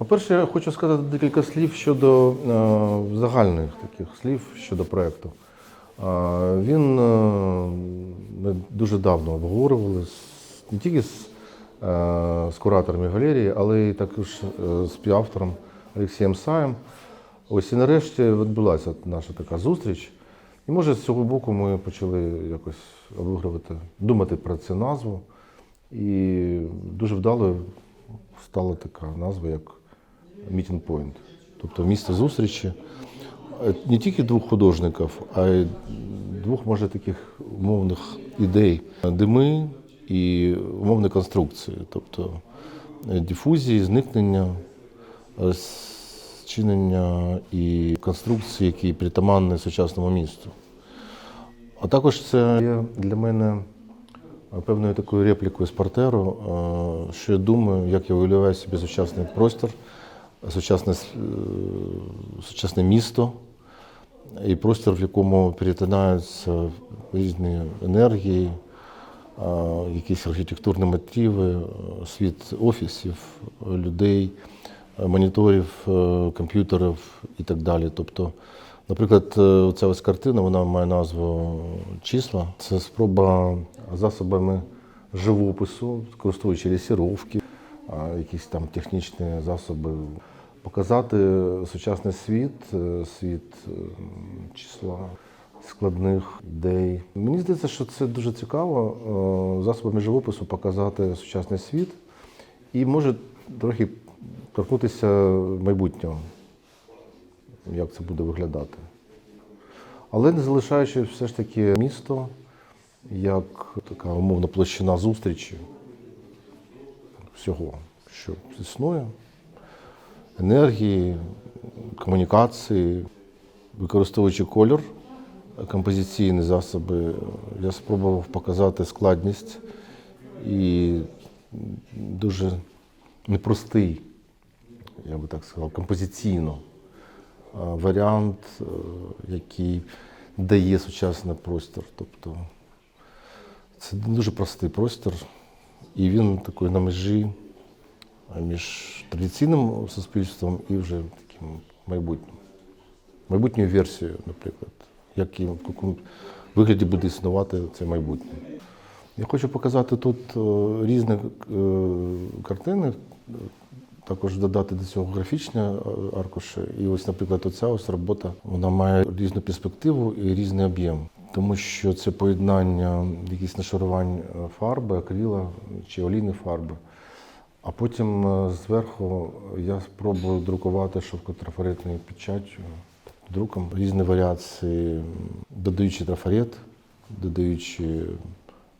По-перше, я хочу сказати декілька слів щодо е, загальних таких слів щодо проєкту. Е, він е, ми дуже давно обговорювали з- не тільки з, е, з кураторами галерії, але й також е, з співавтором Олексієм Саєм. Ось і нарешті відбулася наша така зустріч. І може з цього боку ми почали якось обігрувати, думати про цю назву. І дуже вдало стала така назва, як Point. Тобто місце зустрічі Е, не тільки двох художників, а й двох, може, таких умовних ідей. Дими і умовні конструкції, тобто е, дифузії, зникнення, е, зчинення і конструкції, які притаманні сучасному місту. А також це є для мене певною такою реплікою з партеру, е, що я думаю, як я уявляю собі сучасний простір, сучасне, е, сучасне місто і простір, в якому перетинаються різні енергії, е, якісь архітектурні мотиви, е, світ офісів, людей, моніторів, комп'ютерів і так далі. Тобто, наприклад, ця ось картина вона має назву Числа. Це спроба засобами живопису, користуючи лісіровки, якісь там технічні засоби, показати сучасний світ, е, світ е, числа. Складних ідей. Мені здається, що це дуже цікаво е, засобами живопису показати сучасний світ і може трохи торкнутися майбутнього, як це буде виглядати. Але не залишаючи все ж таки місто як така умовна площина зустрічі всього, що існує, енергії, комунікації, використовуючи кольор, композиційні засоби, я спробував показати складність і дуже непростий, я би так сказав, композиційно варіант, е, який дає сучасний простір. Тобто це дуже простий простір, і він такий на межі між традиційним суспільством і вже таким майбутнім. Майбутньою версією, наприклад, як і в якому вигляді буде існувати це майбутнє. Я хочу показати тут е, різні е, картини, е, також додати до цього графічні аркуші. І ось, наприклад, оця ось робота вона має різну перспективу і різний об'єм. Тому що це поєднання якісь нашарувань е, фарби, акрила чи олійної фарби. А потім е, зверху я спробую друкувати шовкотрафаретною печаттю, друком різні варіації, додаючи трафарет, додаючи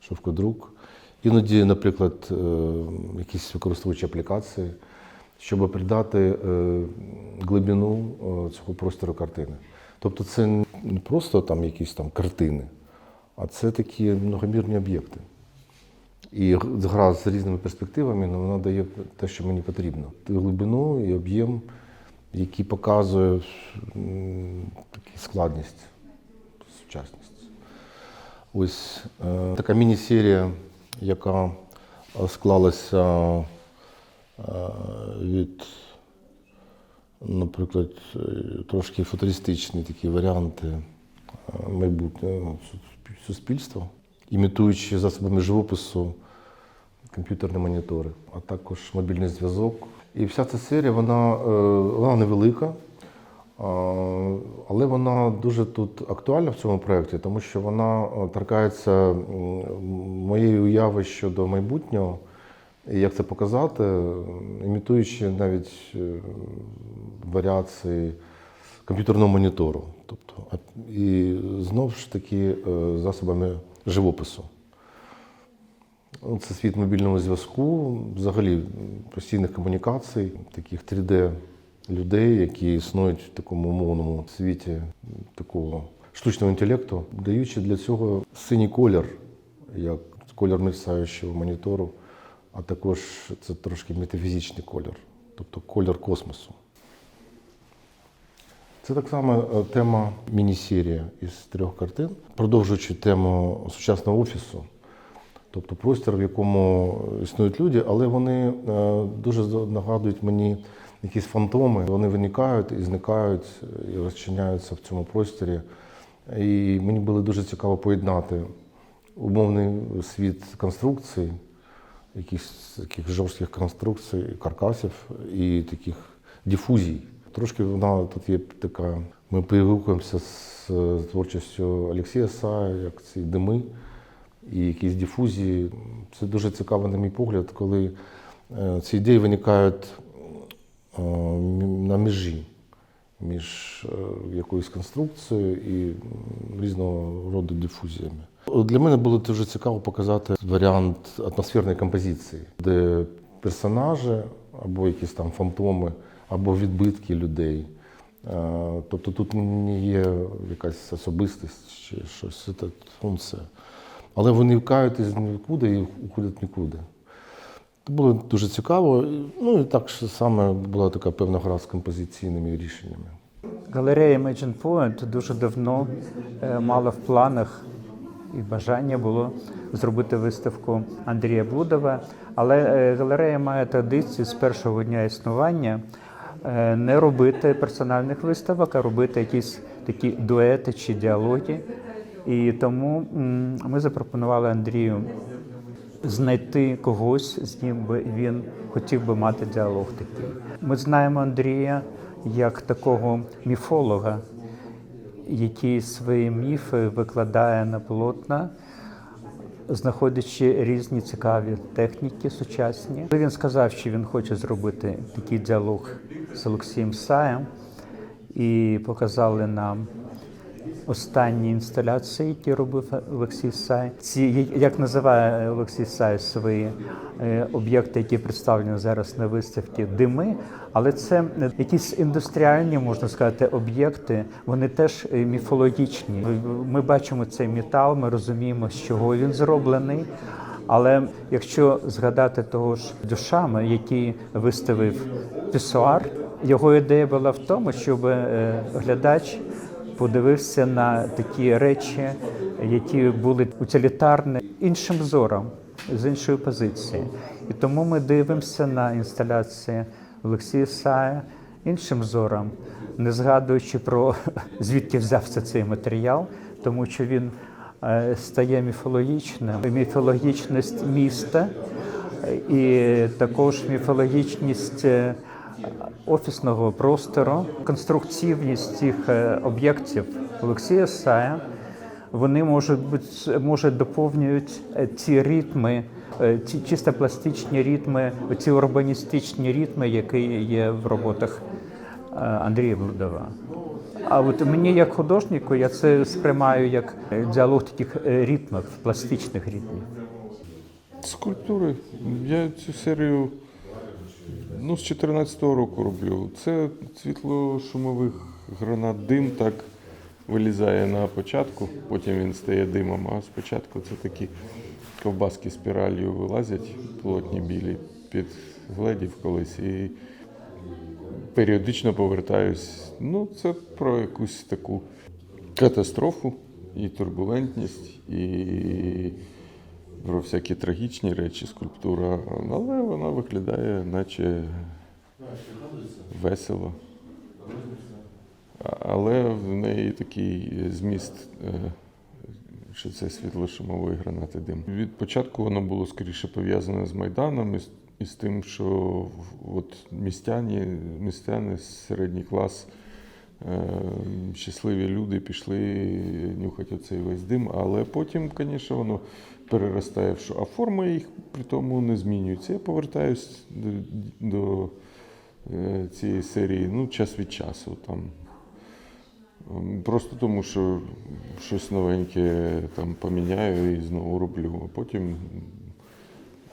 шовкодрук. Іноді, наприклад, е, якісь використовуючи аплікації, щоб придати глибину цього простору картини. Тобто це не просто там якісь там картини, а це такі многомірні об'єкти. І гра з різними перспективами ну, вона дає те, що мені потрібно. Глибину і об'єм, який показує м, таку складність, сучасність. Ось е, така міні-серія, яка склалася е, від, наприклад, е, трошки футуристичні такі варіанти е, майбутнього суспільства, імітуючи засобами живопису комп'ютерні монітори, а також мобільний зв'язок. І вся ця серія, вона, е, вона невелика, але вона дуже тут актуальна в цьому проєкті, тому що вона торкається моєї уяви щодо майбутнього, і як це показати, імітуючи навіть е, варіації комп'ютерного монітору. Тобто, і знову ж таки е, засобами живопису. Ну, Це світ мобільного зв'язку, взагалі постійних комунікацій, таких 3D людей, які існують в такому умовному світі такого штучного інтелекту, даючи для цього синій колір, як колір мерцаючого монітору, а також це трошки метафізичний колір, тобто колір космосу. Це так само е, тема міні-серія із трьох картин, продовжуючи тему сучасного офісу. Тобто простір, в якому існують люди, але вони е, дуже нагадують мені якісь фантоми. Вони виникають і зникають, і розчиняються в цьому просторі. І мені було дуже цікаво поєднати умовний світ конструкцій, якихось таких жорстких конструкцій, каркасів і таких дифузій. Трошки вона тут є така. Ми перегукуємося з творчістю Олексія Сая, як ці дими і якісь дифузії. Це дуже цікаво, на мій погляд, коли е, ці ідеї виникають е, на межі між е, якоюсь конструкцією і різного роду дифузіями. Для мене було дуже цікаво показати варіант атмосферної композиції, де персонажі або якісь там фантоми, або відбитки людей. Е, Тобто тут не є якась особистість чи щось, це функція. Але вони вкають із нікуди і уходять нікуди. Це було дуже цікаво. Ну і так саме була така певна гра з композиційними рішеннями. Галерея Imagine Point дуже давно е, мала в планах і бажання було зробити виставку Андрія Блудова. Але е, галерея має традицію з першого дня існування е, не робити персональних виставок, а робити якісь такі дуети чи діалоги. І тому ми запропонували Андрію знайти когось, з ким би він хотів би мати діалог такий. Ми знаємо Андрія як такого міфолога, який свої міфи викладає на полотна, знаходячи різні цікаві техніки сучасні. Він сказав, що він хоче зробити такий діалог з Олексієм Саєм, і показали нам останні інсталяції, які робив Олексій Сай. Ці як називає Олексій Сай свої е, об'єкти, які представлені зараз на виставці дими, але це якісь індустріальні, можна сказати, об'єкти. Вони теж е, міфологічні. Ми бачимо цей метал, ми розуміємо, з чого він зроблений. Але якщо згадати того ж Дюшама, який виставив пісуар, його ідея була в тому, щоб е, глядач подивився на такі речі, які були утилітарні іншим зором, з іншої позиції. І тому ми дивимося на інсталяції Олексія Сая іншим зором, не згадуючи про звідки взявся цей матеріал, тому що він е, стає міфологічним. Міфологічність міста е, і також міфологічність. Офісного простору, конструктивність цих е, об'єктів Олексія Сая, вони можуть бути може доповнюють е, ці ритми, е, ці чисто пластичні ритми, ці урбаністичні ритми, які є в роботах Андрія Блудова. А от мені, як художнику, я це сприймаю як діалог таких ритмів, пластичних ритмів. Скульптури. Я цю серію ну, з 14-го року роблю. Це світло-шумових гранат дим так вилізає на початку, потім він стає димом, а спочатку це такі ковбаски спіралью вилазять, плотні білі під гледів колись. І періодично повертаюсь. Ну, це про якусь таку катастрофу і турбулентність, і про всякі трагічні речі, скульптура, але вона виглядає, наче весело. Але в неї такий зміст, е, що це світло-шумової гранати дим. Від початку воно було скоріше пов'язане з Майданом і з, тим, що от містяні, містяни, середній клас, щасливі люди пішли нюхати оцей весь дим, але потім, звісно, воно переростає в що. А форма їх при тому не змінюється. Я повертаюсь до, до е, цієї серії ну, час від часу. Там. Просто тому, що щось новеньке там поміняю і знову роблю, а потім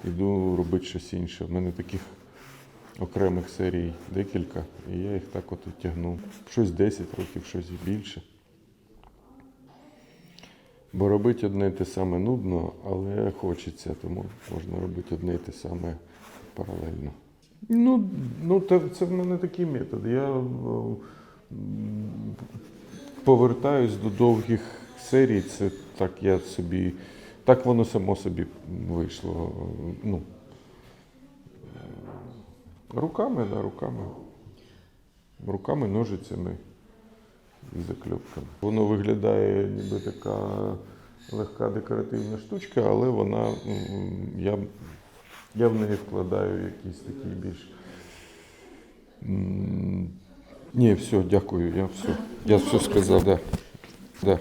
йду робити щось інше. У мене таких окремих серій декілька, і я їх так от і тягну. Щось 10 років, щось і більше. Бо робити одне і те саме нудно, але хочеться, тому можна робити одне і те саме паралельно. Ну, ну це в мене такий метод. Я е, повертаюсь до довгих серій. Це так я собі, так воно само собі вийшло. Ну, руками, да, руками. руками, ножицями і закльопками. Воно виглядає ніби така легка декоративна штучка, але вона я, я в неї вкладаю якийсь такий більш. Ні, все, дякую, я все. Я все сказав, да. Да.